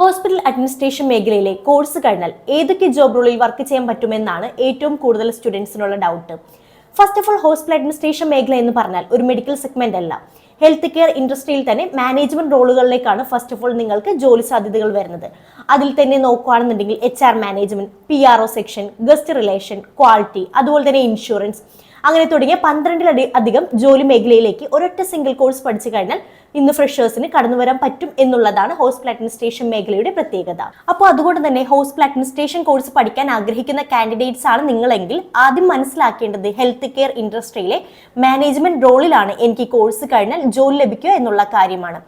Hospital administration മേഖലയിലെ course കഴിഞ്ഞാൽ ഏതൊക്കെ ജോബ് റോളിൽ വർക്ക് ചെയ്യാൻ പറ്റുമെന്നാണ് ഏറ്റവും കൂടുതൽ സ്റ്റുഡൻസിനുള്ള doubt. First of all hospital administration മേഖല എന്ന് പറഞ്ഞാൽ ഒരു മെഡിക്കൽ സെഗ്മെന്റ് അല്ല. ഹെൽത്ത് കെയർ ഇൻഡസ്ട്രിയിൽ തന്നെ മാനേജ്മെന്റ് റോളുകളിലേക്കാണ് ഫസ്റ്റ് ഓഫ് ഓൾ നിങ്ങൾക്ക് ജോലി സാധ്യതകൾ വരുന്നത്. അതിൽ തന്നെ നോക്കുകയാണെന്നുണ്ടെങ്കിൽ H R management P R O section guest relation quality അതുപോലെ തന്നെ ഇൻഷുറൻസ് അങ്ങനെ തുടങ്ങിയ പന്ത്രണ്ടിലടി അധികം ജോലി മേഖലയിലേക്ക് ഒരൊറ്റ സിംഗിൾ കോഴ്സ് പഠിച്ചു കഴിഞ്ഞാൽ ഇന്ന് ഫ്രഷേഴ്സിന് കടന്നു വരാൻ പറ്റും എന്നുള്ളതാണ് ഹോസ്പിറ്റൽ അഡ്മിനിസ്ട്രേഷൻ മേഖലയുടെ പ്രത്യേകത. അപ്പോൾ അതുകൊണ്ട് തന്നെ ഹോസ്പിറ്റൽ അഡ്മിനിസ്ട്രേഷൻ കോഴ്സ് പഠിക്കാൻ ആഗ്രഹിക്കുന്ന കാൻഡിഡേറ്റ്സ് ആണ് നിങ്ങളെങ്കിൽ ആദ്യം മനസ്സിലാക്കേണ്ടത് ഹെൽത്ത് കെയർ ഇൻഡസ്ട്രിയിലെ മാനേജ്മെന്റ് റോളിലാണ് എനിക്ക് കോഴ്സ് കഴിഞ്ഞാൽ ജോലി ലഭിക്കുക എന്നുള്ള കാര്യമാണ്.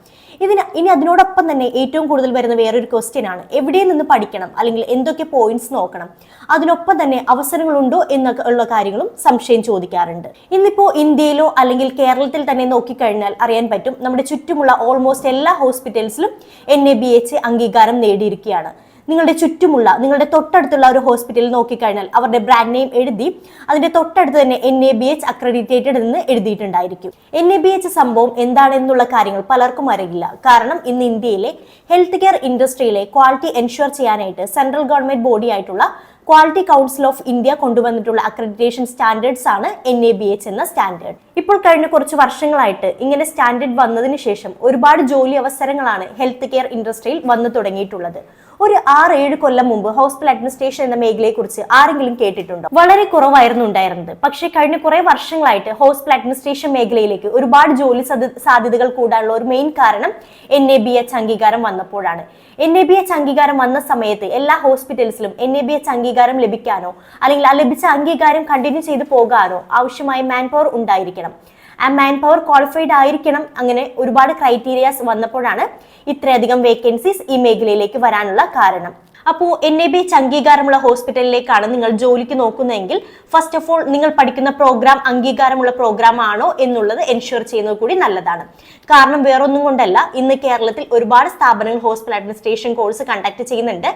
ഇതിന് ഇനി അതിനോടൊപ്പം തന്നെ ഏറ്റവും കൂടുതൽ വരുന്ന വേറൊരു ക്വസ്റ്റ്യൻ ആണ്. എവിടെ നിന്ന് പഠിക്കണം? അല്ലെങ്കിൽ എന്തൊക്കെ പോയിന്റ്സ് നോക്കണം? അതിനൊപ്പം തന്നെ അവസരങ്ങളുണ്ടോ എന്നൊക്കെ ഉള്ള കാര്യങ്ങളും സംശയം ചോദിക്കാറുണ്ട്. ഇന്നിപ്പോ ഇന്ത്യയിലോ അല്ലെങ്കിൽ കേരളത്തിൽ തന്നെ നോക്കിക്കഴിഞ്ഞാൽ അറിയാൻ പറ്റും നമ്മുടെ ചുറ്റുമുള്ള ഓൾമോസ്റ്റ് എല്ലാ ഹോസ്പിറ്റൽസിലും എൻ എ ബി എച്ച് അംഗീകാരം നേടിയിരിക്കുകയാണ്. നിങ്ങളുടെ ചുറ്റുമുള്ള നിങ്ങളുടെ തൊട്ടടുത്തുള്ള ഒരു ഹോസ്പിറ്റലിൽ നോക്കിക്കഴിഞ്ഞാൽ അവരുടെ ബ്രാൻഡ് നെയിം എഴുതി അതിന്റെ തൊട്ടടുത്ത് തന്നെ N A B H accredited എന്ന് എഴുതിയിട്ടുണ്ടായിരിക്കും. എൻ എ ബി എച്ച് സംഭവം എന്താണെന്നുള്ള കാര്യങ്ങൾ പലർക്കും അറിയില്ല. കാരണം ഇന്ന് ഇന്ത്യയിലെ ഹെൽത്ത് കെയർ ഇൻഡസ്ട്രിയിലെ ക്വാളിറ്റി എൻഷുർ ചെയ്യാനായിട്ട് സെൻട്രൽ ഗവൺമെന്റ് ബോഡി ആയിട്ടുള്ള ക്വാളിറ്റി കൗൺസിൽ ഓഫ് ഇന്ത്യ കൊണ്ടുവന്നിട്ടുള്ള അക്രഡിറ്റേഷൻ സ്റ്റാൻഡേർഡ്സ് ആണ് എൻ എ ബി എച്ച് എന്ന സ്റ്റാൻഡേർഡ് ഇപ്പോൾ കഴിഞ്ഞ കുറച്ച് വർഷങ്ങളായിട്ട് ഇങ്ങനെ സ്റ്റാൻഡേർഡ് വന്നതിന് ശേഷം ഒരുപാട് ജോലി അവസരങ്ങളാണ് ഹെൽത്ത് കെയർ ഇൻഡസ്ട്രിയിൽ വന്നു തുടങ്ങിയിട്ടുള്ളത്. ഒരു ആറ് ഏഴ് കൊല്ലം മുമ്പ് ഹോസ്പിറ്റൽ അഡ്മിനിസ്ട്രേഷൻ എന്ന മേഖലയെക്കുറിച്ച് ആരെങ്കിലും കേട്ടിട്ടുണ്ടോ? വളരെ കുറവായിരുന്നു ഉണ്ടായിരുന്നത്. പക്ഷേ കഴിഞ്ഞ കുറെ വർഷങ്ങളായിട്ട് ഹോസ്പിറ്റൽ അഡ്മിനിസ്ട്രേഷൻ മേഖലയിലേക്ക് ഒരുപാട് ജോലി സാധ്യതകൾ കൂടാനുള്ള ഒരു മെയിൻ കാരണം എൻ എ ബി എച്ച് അംഗീകാരം വന്നപ്പോഴാണ്. എൻ എ ബി എച്ച് അംഗീകാരം വന്ന സമയത്ത് എല്ലാ ഹോസ്പിറ്റൽസിലും എൻ എ ബി എച്ച് അംഗീകാരം ലഭിക്കാനോ അല്ലെങ്കിൽ ആ ലഭിച്ച അംഗീകാരം കണ്ടിന്യൂ ചെയ്തു പോകാനോ ആവശ്യമായ മാൻ പവർ ഉണ്ടായിരിക്കണം. ആ മാൻ പവർ ക്വാളിഫൈഡ് ആയിരിക്കണം അങ്ങനെ ഒരുപാട് ക്രൈറ്റീരിയാസ് വന്നപ്പോഴാണ് ഇത്രയധികം വേക്കൻസീസ് ഈ മേഖലയിലേക്ക് വരാനുള്ള കാരണം. അപ്പോൾ എൻ എ ബി അംഗീകാരമുള്ള ഹോസ്പിറ്റലിലേക്കാണ് നിങ്ങൾ ജോലിക്ക് നോക്കുന്നതെങ്കിൽ ഫസ്റ്റ് ഓഫ് ഓൾ നിങ്ങൾ പഠിക്കുന്ന പ്രോഗ്രാം അംഗീകാരമുള്ള പ്രോഗ്രാം ആണോ എന്നുള്ളത് എൻഷുർ ചെയ്യുന്നത് കൂടി നല്ലതാണ്. കാരണം വേറൊന്നും കൊണ്ടല്ല ഇന്ന് കേരളത്തിൽ ഒരുപാട് സ്ഥാപനങ്ങൾ ഹോസ്പിറ്റൽ അഡ്മിനിസ്ട്രേഷൻ കോഴ്സ് കണ്ടക്ട് ചെയ്യുന്നുണ്ട്.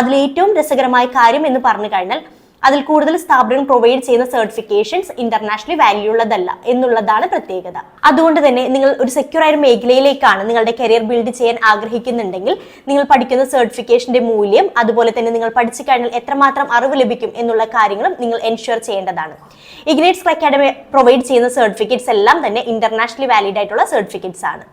അതിലേറ്റവും രസകരമായ കാര്യം എന്ന് പറഞ്ഞു കഴിഞ്ഞാൽ അതിൽ കൂടുതൽ സ്ഥാപനങ്ങൾ പ്രൊവൈഡ് ചെയ്യുന്ന സർട്ടിഫിക്കേഷൻസ് ഇന്റർനാഷണലി വാല്യൂ ഉള്ളതല്ല എന്നുള്ളതാണ് പ്രത്യേകത. അതുകൊണ്ട് തന്നെ നിങ്ങൾ ഒരു സെക്യൂർ ആയ മേഖലയിലേക്കാണ് നിങ്ങളുടെ കരിയർ ബിൽഡ് ചെയ്യാൻ ആഗ്രഹിക്കുന്നുണ്ടെങ്കിൽ നിങ്ങൾ പഠിക്കുന്ന സർട്ടിഫിക്കേഷന്റെ മൂല്യം അതുപോലെ തന്നെ നിങ്ങൾ പഠിച്ചു കഴിഞ്ഞാൽ എത്രമാത്രം അറിവ് ലഭിക്കും എന്നുള്ള കാര്യങ്ങളും നിങ്ങൾ എൻഷുർ ചെയ്യേണ്ടതാണ്. ഇഗ്നേറ്റ്സ് അക്കാഡമി പ്രൊവൈഡ് ചെയ്യുന്ന സർട്ടിഫിക്കറ്റ്സ് എല്ലാം തന്നെ ഇന്റർനാഷണലി വാലിഡ് ആയിട്ടുള്ള സർട്ടിഫിക്കറ്റ്സ് ആണ്.